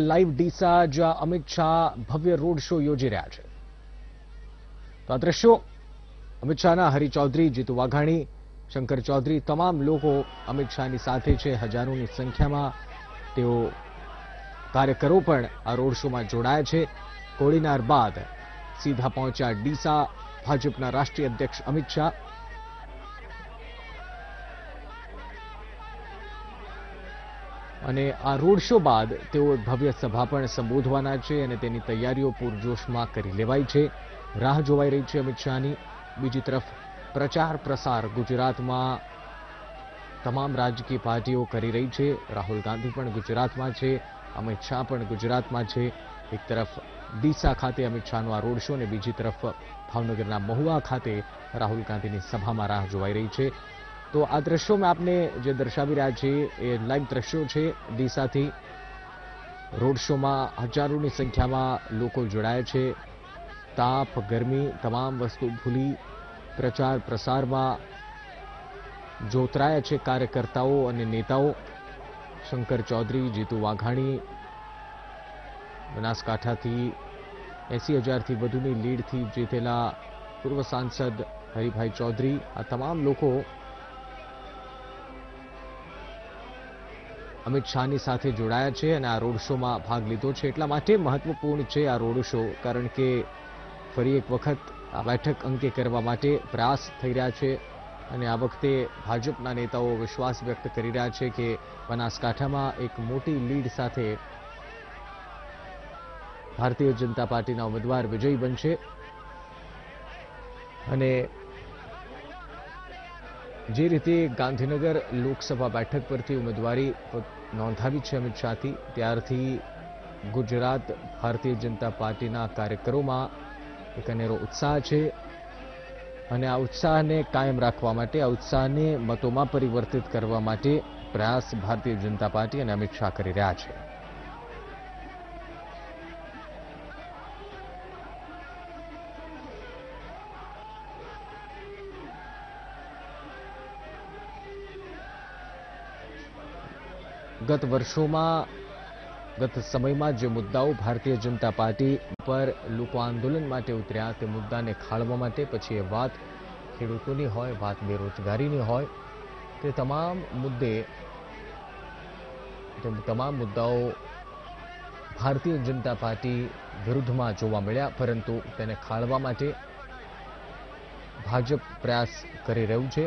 Live Deesa જ્યાં અમિત શાહ ભવ્ય road show યોજી રહ્યા છે. તો આ દ્રશ્યો અમિત શાહના હરિચૌધરી જીતુ વાઘાણી, શંકર ચૌધરી તમામ લોકો અમિત શાહની સાથે છે. હજારોની સંખ્યામાં તેઓ કાર્યકરો પણ આ રોડ શોમાં જોડાયા છે. કોડીનાર બાદ સીધા પહોંચ્યા ડીસા ભાજપના રાષ્ટ્રીય અધ્યક્ષ અમિત શાહ. અને આ રોડ શો બાદ તેઓ ભવ્ય સભા પણ સંબોધવાના છે અને તેની તૈયારીઓ પૂરજોશમાં કરી લેવાઈ છે. રાહ જોવાઈ રહી છે અમિત શાહની. બીજી તરફ પ્રચાર પ્રસાર ગુજરાતમાં તમામ રાજકીય પાર્ટીઓ કરી રહી છે. રાહુલ ગાંધી પણ ગુજરાતમાં છે. અમિત શાહ પણ ગુજરાતમાં છે. એક તરફ ડીસા ખાતે અમિત શાહનો આ રોડ શો અને બીજી તરફ ભાવનગરના મહુવા ખાતે રાહુલ ગાંધીની સભામાં રાહ જોવાઈ રહી છે. તો આ દ્રશ્યોમાં આપને જે દર્શાવી રહ્યા છીએ એ લાઈવ દ્રશ્યો છે. ડીસાથી રોડ શોમાં હજારોની સંખ્યામાં લોકો જોડાયા છે. તાપ, ગરમી, તમામ વસ્તુ ભૂલી પ્રચાર, પ્રસારમાં જોતરાયા છે કાર્યકર્તાઓ અને નેતાઓ. શંકર ચૌધરી, જીતુ વાઘાણી, બનાસકાંઠાથી એસી હજારથી વધુની લીડથી જીતેલા પૂર્વ સાંસદ હરિભાઈ ચૌધરી. આ તમામ લોકો અમિત શાહની સાથે જોડાયા છે અને આ રોડ શોમાં ભાગ લીધો છે. એટલા માટે મહત્વપૂર્ણ છે આ રોડ શો, કારણ કે ફરી એક વખત આ બેઠક અંકે કરવા માટે પ્રયાસ થઈ રહ્યા છે અને આ વખતે ભાજપના નેતાઓ વિશ્વાસ વ્યક્ત કરી રહ્યા છે કે બનાસકાંઠામાં એક મોટી લીડ સાથે ભારતીય જનતા પાર્ટીના ઉમેદવાર વિજયી બનશે. અને જે રીતે ગાંધીનગર લોકસભા બેઠક પરથી ઉમેદવારી નોંધાવી છે અમિત શાહથી, ત્યારથી ગુજરાત ભારતીય જનતા પાર્ટીના કાર્યકરોમાં એક અનેરો ઉત્સાહ છે અને આ ઉત્સાહને કાયમ રાખવા માટે, આ ઉત્સાહને મતોમાં પરિવર્તિત કરવા માટે પ્રયાસ ભારતીય જનતા પાર્ટી અને અમિત શાહ કરી રહ્યા છે. ગત વર્ષોમાં, ગત સમયમાં જે મુદ્દાઓ ભારતીય જનતા પાર્ટી પર લોકો આંદોલન માટે ઉતર્યા, તે મુદ્દાને ખાળવા માટે પછી એ વાત ખેડૂતોની હોય, વાત બેરોજગારીની હોય, તે તમામ મુદ્દે, તે તમામ મુદ્દાઓ ભારતીય જનતા પાર્ટી વિરુદ્ધમાં જોવા મળ્યા, પરંતુ તેને ખાળવા માટે ભાજપ પ્રયાસ કરી રહ્યું છે.